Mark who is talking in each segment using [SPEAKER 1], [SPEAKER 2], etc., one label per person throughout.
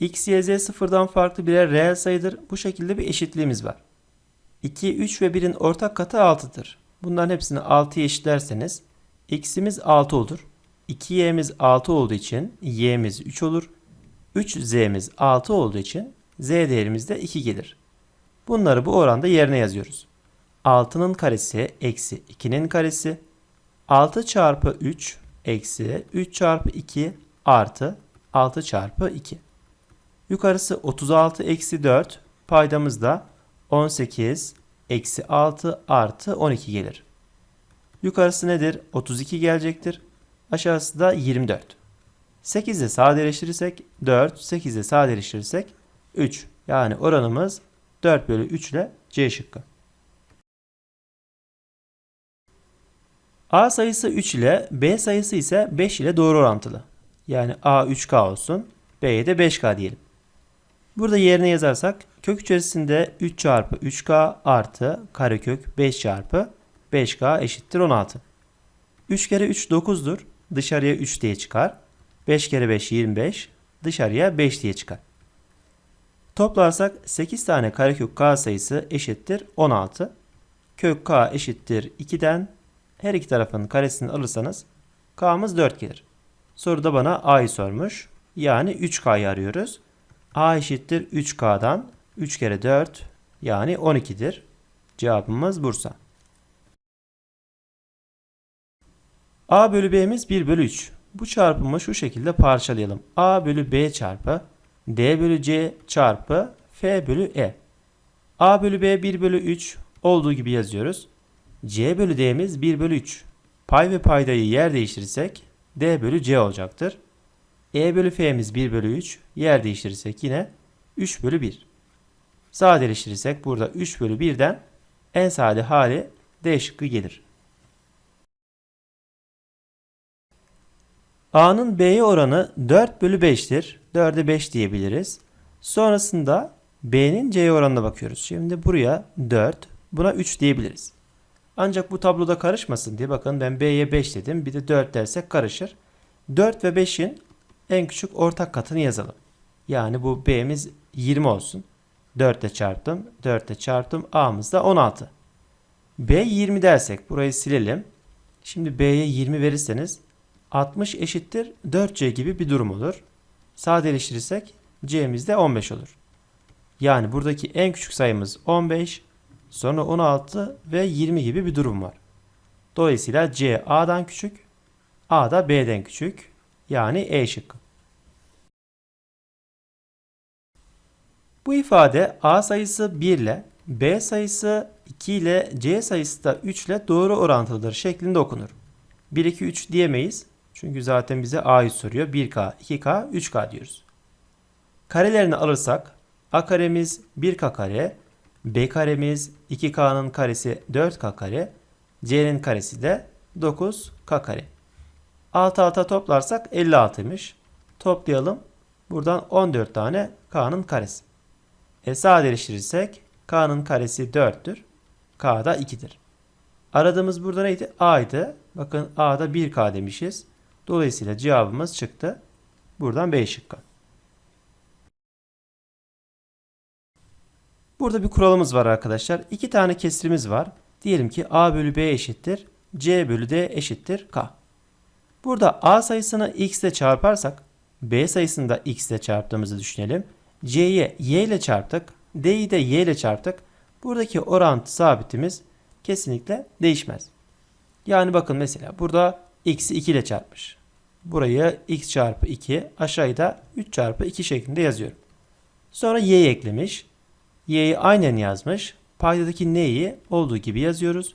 [SPEAKER 1] x, y, z sıfırdan farklı birer reel sayıdır. Bu şekilde bir eşitliğimiz var. 2, 3 ve 1'in ortak katı 6'dır. Bunların hepsini 6'ya eşitlerseniz x'imiz 6 olur. 2y'miz 6 olduğu için y'miz 3 olur. 3z'miz 6 olduğu için z değerimiz de 2 gelir. Bunları bu oranda yerine yazıyoruz. 6'nın karesi eksi 2'nin karesi 6 çarpı 3 eksi 3 çarpı 2 artı 6 çarpı 2. Yukarısı 36 eksi 4 paydamız da 18 eksi 6 artı 12 gelir. Yukarısı nedir? 32 gelecektir. Aşağısı da 24. 8 ile sadeleştirirsek 4, 8 ile sadeleştirirsek 3. Yani oranımız 4 bölü 3 ile C şıkkı. A sayısı 3 ile B sayısı ise 5 ile doğru orantılı. Yani A 3K olsun, B'ye de 5K diyelim. Burada yerine yazarsak kök içerisinde 3 çarpı 3K artı karekök 5 çarpı 5K eşittir 16. 3 kere 3 9'dur. Dışarıya 3 diye çıkar. 5 kere 5 25. Dışarıya 5 diye çıkar. Toplarsak 8 tane karekök K sayısı eşittir 16. Kök K eşittir 2'den her iki tarafın karesini alırsanız K'mız 4 gelir. Soruda bana A'yı sormuş. Yani 3K'yı arıyoruz. A eşittir 3K'dan 3 kere 4 yani 12'dir. Cevabımız Bursa. A bölü B'miz 1 bölü 3. Bu çarpımı şu şekilde parçalayalım. A bölü B çarpı D bölü C çarpı F bölü E. A bölü B 1 bölü 3 olduğu gibi yazıyoruz. C bölü D'miz 1 bölü 3. Pay ve paydayı yer değiştirirsek D bölü C olacaktır. E bölü F'miz 1 bölü 3. Yer değiştirirsek yine 3 bölü 1. Sadeleştirirsek burada 3 bölü 1'den en sade hali D şıkkı gelir. A'nın B'ye oranı 4 bölü 5'tir. 4'e 5 diyebiliriz. Sonrasında B'nin C'ye oranına bakıyoruz. Şimdi buraya 4, buna 3 diyebiliriz. Ancak bu tabloda karışmasın diye bakın ben B'ye 5 dedim. Bir de 4 dersek karışır. 4 ve 5'in en küçük ortak katını yazalım. Yani bu B'miz 20 olsun. 4 ile çarptım. 4 ile çarptım. A'mız da 16. B 20 dersek burayı silelim. Şimdi B'ye 20 verirseniz 60 eşittir 4C gibi bir durum olur. Sadeleştirirsek C'miz de 15 olur. Yani buradaki en küçük sayımız 15, sonra 16 ve 20 gibi bir durum var. Dolayısıyla C A'dan küçük, A da B'den küçük. Yani E şıkkı. Bu ifade A sayısı 1 ile B sayısı 2 ile C sayısı da 3 ile doğru orantılıdır şeklinde okunur. 1, 2, 3 diyemeyiz. Çünkü zaten bize A'yı soruyor. 1K, 2K, 3K diyoruz. Karelerini alırsak A karemiz 1K kare, B karemiz 2K'nın karesi 4K kare, C'nin karesi de 9K kare. Alt alta toplarsak 56'ymış. Toplayalım. Buradan 14 tane K'nın karesi. E sadeleştirirsek K'nın karesi 4'tür. K da 2'dir. Aradığımız burada neydi? A'ydı. Bakın A'da 1K demişiz. Dolayısıyla cevabımız çıktı. Buradan B şıkkı. Burada bir kuralımız var arkadaşlar. İki tane kesirimiz var. Diyelim ki A bölü B eşittir. C bölü D eşittir K. Burada A sayısını x ile çarparsak B sayısını da x ile çarptığımızı düşünelim. C'ye y ile çarptık. D'yi de y ile çarptık. Buradaki orantı sabitimiz kesinlikle değişmez. Yani bakın mesela burada x'i 2 ile çarpmış. Burayı x çarpı 2 aşağıya da 3 çarpı 2 şeklinde yazıyorum. Sonra y eklemiş. y'yi aynen yazmış. Paydadaki n'yi olduğu gibi yazıyoruz.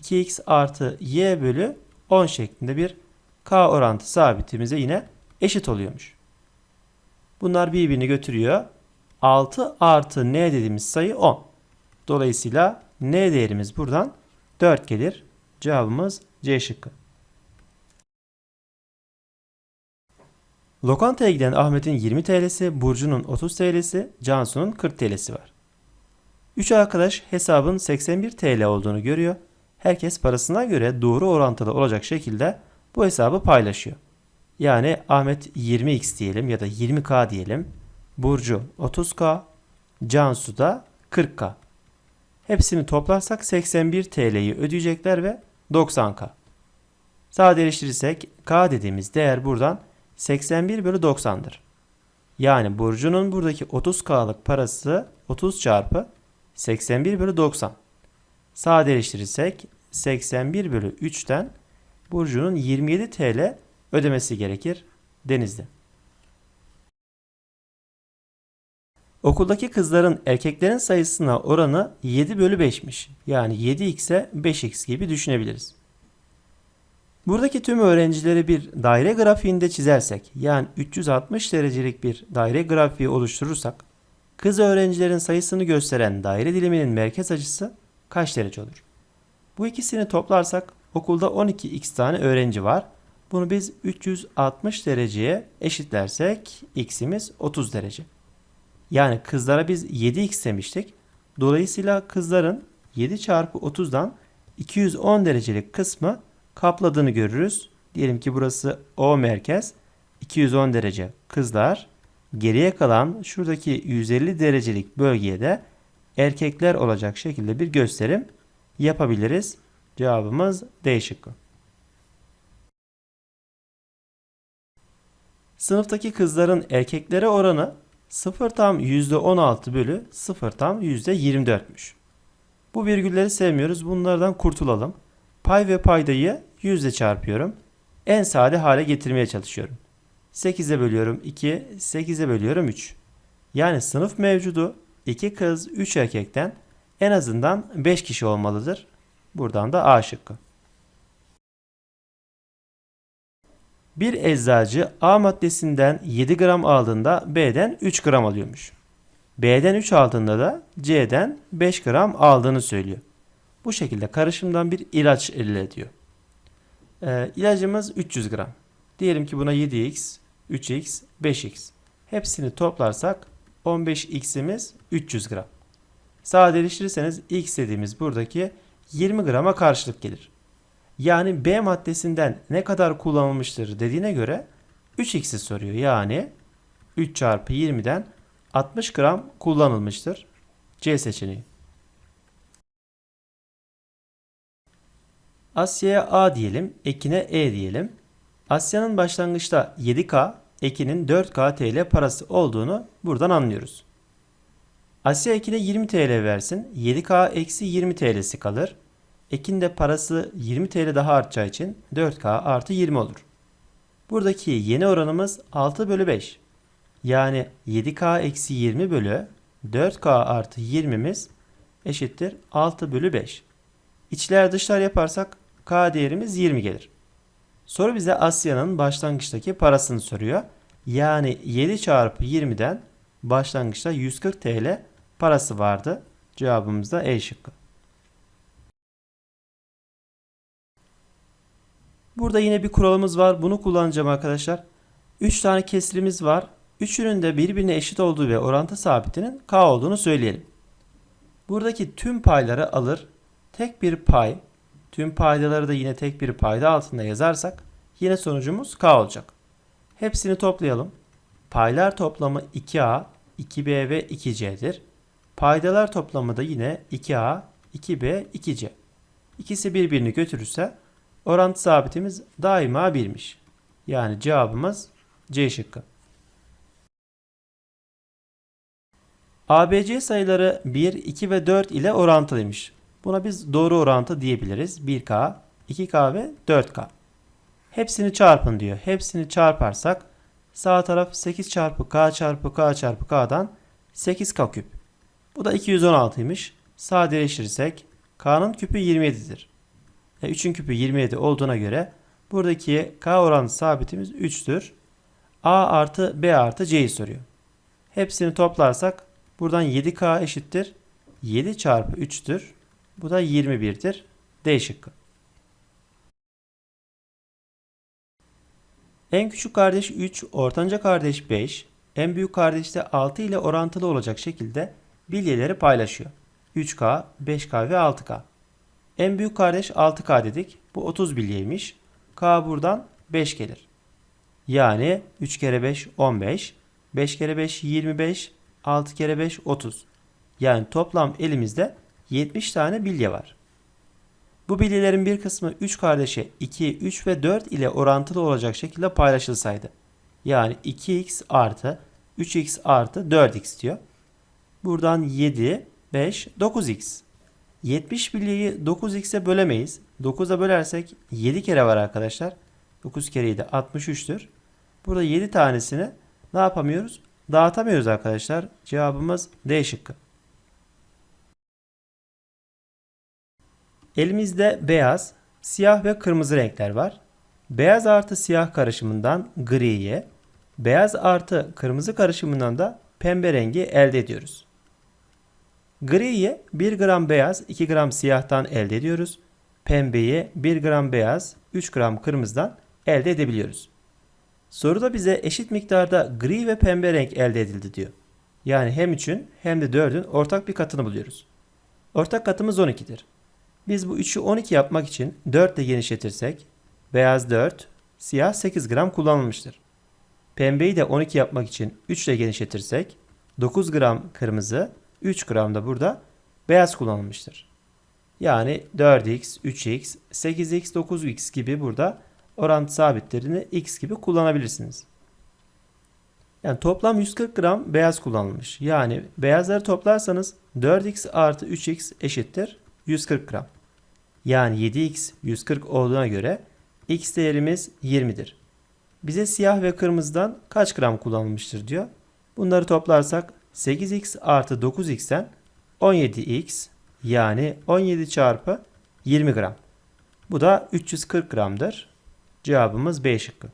[SPEAKER 1] 2x artı y bölü 10 şeklinde bir k orantı sabitimize yine eşit oluyormuş. Bunlar birbirini götürüyor. 6 artı n dediğimiz sayı 10. Dolayısıyla n değerimiz buradan 4 gelir. Cevabımız C şıkkı. Lokantaya giden Ahmet'in 20 TL'si, Burcu'nun 30 TL'si, Cansu'nun 40 TL'si var. Üç arkadaş hesabın 81 TL olduğunu görüyor. Herkes parasına göre doğru orantılı olacak şekilde bu hesabı paylaşıyor. Yani Ahmet 20x diyelim ya da 20k diyelim. Burcu 30K, Cansu da 40K. Hepsini toplarsak 81 TL'yi ödeyecekler ve 90K. Sadeleştirirsek K dediğimiz değer buradan 81 bölü 90'dır. Yani Burcu'nun buradaki 30K'lık parası 30 çarpı 81 bölü 90. Sadeleştirirsek 81 bölü 3'ten Burcu'nun 27 TL ödemesi gerekir Denizli. Okuldaki kızların erkeklerin sayısına oranı 7 bölü 5'miş. Yani 7x'e 5x gibi düşünebiliriz. Buradaki tüm öğrencileri bir daire grafiğinde çizersek yani 360 derecelik bir daire grafiği oluşturursak kız öğrencilerin sayısını gösteren daire diliminin merkez açısı kaç derece olur? Bu ikisini toplarsak okulda 12x tane öğrenci var. Bunu biz 360 dereceye eşitlersek x'imiz 30 derece. Yani kızlara biz 7x demiştik. Dolayısıyla kızların 7 çarpı 30'dan 210 derecelik kısmı kapladığını görürüz. Diyelim ki burası O merkez 210 derece kızlar. Geriye kalan şuradaki 150 derecelik bölgeye de erkekler olacak şekilde bir gösterim yapabiliriz. Cevabımız D şıkkı. Sınıftaki kızların erkeklere oranı 0 tam %16 bölü 0 tam %24'müş. Bu virgülleri sevmiyoruz. Bunlardan kurtulalım. Pay ve paydayı yüzle çarpıyorum. En sade hale getirmeye çalışıyorum. 8'e bölüyorum 2, 8'e bölüyorum 3. Yani sınıf mevcudu 2 kız 3 erkekten en azından 5 kişi olmalıdır. Buradan da A şıkkı. Bir eczacı A maddesinden 7 gram aldığında B'den 3 gram alıyormuş. B'den 3 aldığında da C'den 5 gram aldığını söylüyor. Bu şekilde karışımdan bir ilaç elde ediyor. Ee, ilacımız 300 gram. Diyelim ki buna 7x, 3x, 5x. Hepsini toplarsak 15x'imiz 300 gram. Sadeleştirirseniz x dediğimiz buradaki 20 grama karşılık gelir. Yani B maddesinden ne kadar kullanılmıştır dediğine göre 3x'i soruyor. Yani 3 çarpı 20'den 60 gram kullanılmıştır. C seçeneği. Asya'ya A diyelim, Ekin'e E diyelim. Asya'nın başlangıçta 7K, Ekin'in 4K TL parası olduğunu buradan anlıyoruz. Asya Ekin'e 20 TL versin, 7K eksi 20 TL'si kalır. Ekin de parası 20 TL daha artacağı için 4K artı 20 olur. Buradaki yeni oranımız 6 bölü 5. Yani 7K eksi 20 bölü 4K artı 20'miz eşittir 6 bölü 5. İçler dışlar yaparsak K değerimiz 20 gelir. Soru bize Asya'nın başlangıçtaki parasını soruyor. Yani 7 çarpı 20'den başlangıçta 140 TL parası vardı. Cevabımız da E şıkkı. Burada yine bir kuralımız var. Bunu kullanacağım arkadaşlar. 3 tane kesirimiz var. Üçünün de birbirine eşit olduğu ve orantı sabitinin k olduğunu söyleyelim. Buradaki tüm payları alır. Tek bir pay, tüm paydaları da yine tek bir payda altında yazarsak yine sonucumuz k olacak. Hepsini toplayalım. Paylar toplamı 2a, 2b ve 2c'dir. Paydalar toplamı da yine 2a, 2b, 2c. İkisi birbirini götürürse Orantı sabitimiz daima 1'miş. Yani cevabımız C şıkkı. ABC sayıları 1, 2 ve 4 ile orantılıymış. Buna biz doğru orantı diyebiliriz. 1K, 2K ve 4K. Hepsini çarpın diyor. Hepsini çarparsak sağ taraf 8 çarpı K çarpı K çarpı K'dan 8K küp. Bu da 216'ymış. Sadeleştirirsek K'nın küpü 27'dir. 3'ün küpü 27 olduğuna göre buradaki k oranı sabitimiz 3'tür. a artı b artı c'yi soruyor. Hepsini toplarsak buradan 7k eşittir. 7 çarpı 3'tür. Bu da 21'dir. D şıkkı. En küçük kardeş 3, ortanca kardeş 5, en büyük kardeş de 6 ile orantılı olacak şekilde bilyeleri paylaşıyor. 3K, 5K ve 6K. En büyük kardeş 6K dedik. Bu 30 bilyeymiş. K buradan 5 gelir. Yani 3 kere 5 15. 5 kere 5 25, 6 kere 5 30. Yani toplam elimizde 70 tane bilye var. Bu bilyelerin bir kısmı 3 kardeşe 2, 3 ve 4 ile orantılı olacak şekilde paylaşılsaydı. Yani 2x artı 3x artı 4x diyor. Buradan 7, 5, 9x. 70 bilyeyi 9x'e bölemeyiz. 9'a bölersek 7 kere var arkadaşlar. 9 kere 7 63'tür. Burada 7 tanesini ne yapamıyoruz? Dağıtamıyoruz arkadaşlar. Cevabımız D şıkkı. Elimizde beyaz, siyah ve kırmızı renkler var. Beyaz artı siyah karışımından griye, beyaz artı kırmızı karışımından da pembe rengi elde ediyoruz. Griyi 1 gram beyaz, 2 gram siyahtan elde ediyoruz. Pembeyi 1 gram beyaz, 3 gram kırmızıdan elde edebiliyoruz. Soruda bize eşit miktarda gri ve pembe renk elde edildi diyor. Yani hem 3'ün hem de 4'ün ortak bir katını buluyoruz. Ortak katımız 12'dir. Biz bu 3'ü 12 yapmak için 4 ile genişletirsek beyaz 4, siyah 8 gram kullanılmıştır. Pembeyi de 12 yapmak için 3 ile genişletirsek 9 gram kırmızı, 3 gram da burada beyaz kullanılmıştır. Yani 4x, 3x, 8x, 9x gibi burada orantı sabitlerini x gibi kullanabilirsiniz. Yani toplam 140 gram beyaz kullanılmış. Yani beyazları toplarsanız 4x artı 3x eşittir 140 gram. Yani 7x 140 olduğuna göre x değerimiz 20'dir. Bize siyah ve kırmızıdan kaç gram kullanılmıştır diyor. Bunları toplarsak 8x artı 9x'ten 17x yani 17 çarpı 20 gram. Bu da 340 gramdır. Cevabımız B şıkkı.